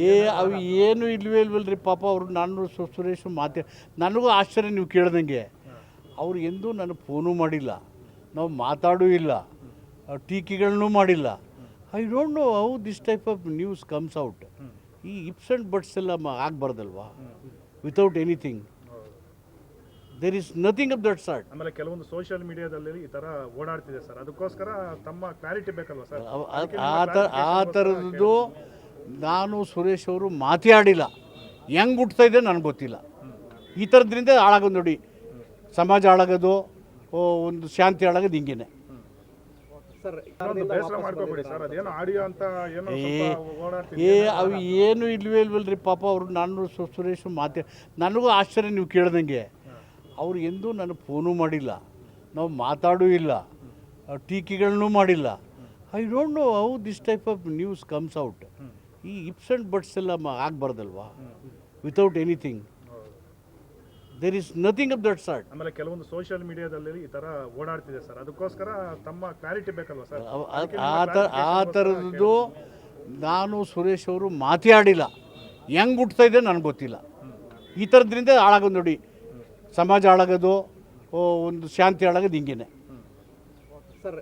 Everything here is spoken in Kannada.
ಏ ಅವು ಏನು ಇಲ್ವೇ ಇಲ್ವಲ್ರಿ ಪಾಪ ಅವರು ನಾನು ಸು- ಸುರೇಶ್ ಮಾತೇ ನನಗೂ ಆಶ್ಚರ್ಯ ನೀವು ಕೇಳ್ದಂಗೆ. ಅವ್ರು ಎಂದೂ ನನಗೆ ಫೋನು ಮಾಡಿಲ್ಲ ನಾವು ಮಾತಾಡೂ ಇಲ್ಲ ಟೀಕೆಗಳನ್ನೂ ಮಾಡಿಲ್ಲ. I don't know how this type of news comes out. ಈ ಇಪ್ಸ್ ಆ್ಯಂಡ್ ಬಟ್ಸ್ ಎಲ್ಲ ಮ- ಆಗ್ಬಾರ್ದಲ್ವಾ? Without anything. There is nothing of that sort ಆಮೇಲೆ ಕೆಲವೊಂದು ಸೋಷಿಯಲ್ ಮೀಡಿಯಾದಲ್ಲಿ ಈ ತರ ಓಡಾಡ್ತಿದೆ ಸರ್ ಅದಕ್ಕೋಸ್ಕರ ತಮ್ಮ ಕ್ಲಾರಿಟಿ ಬೇಕಲ್ವಾ ಸರ್ ಆ ಥರ ಆ ಥರದ್ದು ನಾನು ಸುರೇಶ್ ಅವರು ಮಾತಾಡಿಲ್ಲ. ಹೆಂಗ್ ಹೆಂಗೆ ಹುಟ್ತಾ ಇದೆ ನನಗೆ ಗೊತ್ತಿಲ್ಲ. ಈ ಥರದ್ರಿಂದ ಹಾಳಾಗೋದು ನೋಡಿ. ಸಮಾಜ ಹಾಳಾಗೋದು ಓ, ಒಂದು ಶಾಂತಿ ಹಾಳಾಗೋದು ಹಿಂಗೇನೆ. ಒಂದು ಬೇಸರ ಮಾಡ್ಕೋಬೇಡಿ ಸರ್ ಅದೇನೋ ಆಡಿಯೋ ಅಂತ ಏನೋ ಏ ಸ್ವಲ್ಪ ಓಡಾಡ್ತಿದೆ ಏ ಅವು ಏನು ಇಲ್ವೇ ಇಲ್ವಲ್ರಿ ಪಾಪ ಅವರು. ನಾನು ಸು- ಸುರೇಶ್ ಮಾತೇ ನನಗೂ ಆಶ್ಚರ್ಯ ನೀವು ಕೇಳ್ದಂಗೆ. ಅವ್ರು ಎಂದೂ ನನಗೆ ಫೋನು ಮಾಡಿಲ್ಲ. ನಾವು ಮಾತಾಡೂ ಇಲ್ಲ. ಟೀಕೆಗಳನ್ನೂ ಮಾಡಿಲ್ಲ. I don't know how this type of news comes out ಈ ಇಪ್ಸ್ ಆ್ಯಂಡ್ ಬಟ್ಸ್ ಎಲ್ಲ ಆಗಬಾರ್ದಲ್ವಾ? Without anything there is nothing of that sort ಆಮೇಲೆ ಕೆಲವೊಂದು ಸೋಷಿಯಲ್ ಮೀಡಿಯಾದಲ್ಲಿ ಈ ಥರ ಓಡಾಡ್ತಿದೆ ಸರ್ ಅದಕ್ಕೋಸ್ಕರ ತಮ್ಮ ಕ್ಲಾರಿಟಿ ಬೇಕಲ್ವಾ ಸರ್ ಆ ಥರ ಆ ಥರದ್ದು ನಾನು ಸುರೇಶ್ ಅವರು ಮಾತಾಡಿಲ್ಲ. ಹೆಂಗೆ ಹುಟ್ತಾ ಇದೆ ನನಗೆ ಗೊತ್ತಿಲ್ಲ. ಈ ಥರದ್ರಿಂದ ಹಾಳಾಗೋದು ನೋಡಿ. ಸಮಾಜ ಹಾಳಾಗೋದು ಒಂದು ಶಾಂತಿ ಹಾಳಾಗೋದು ಹಿಂಗೇನೆ. ಸರ್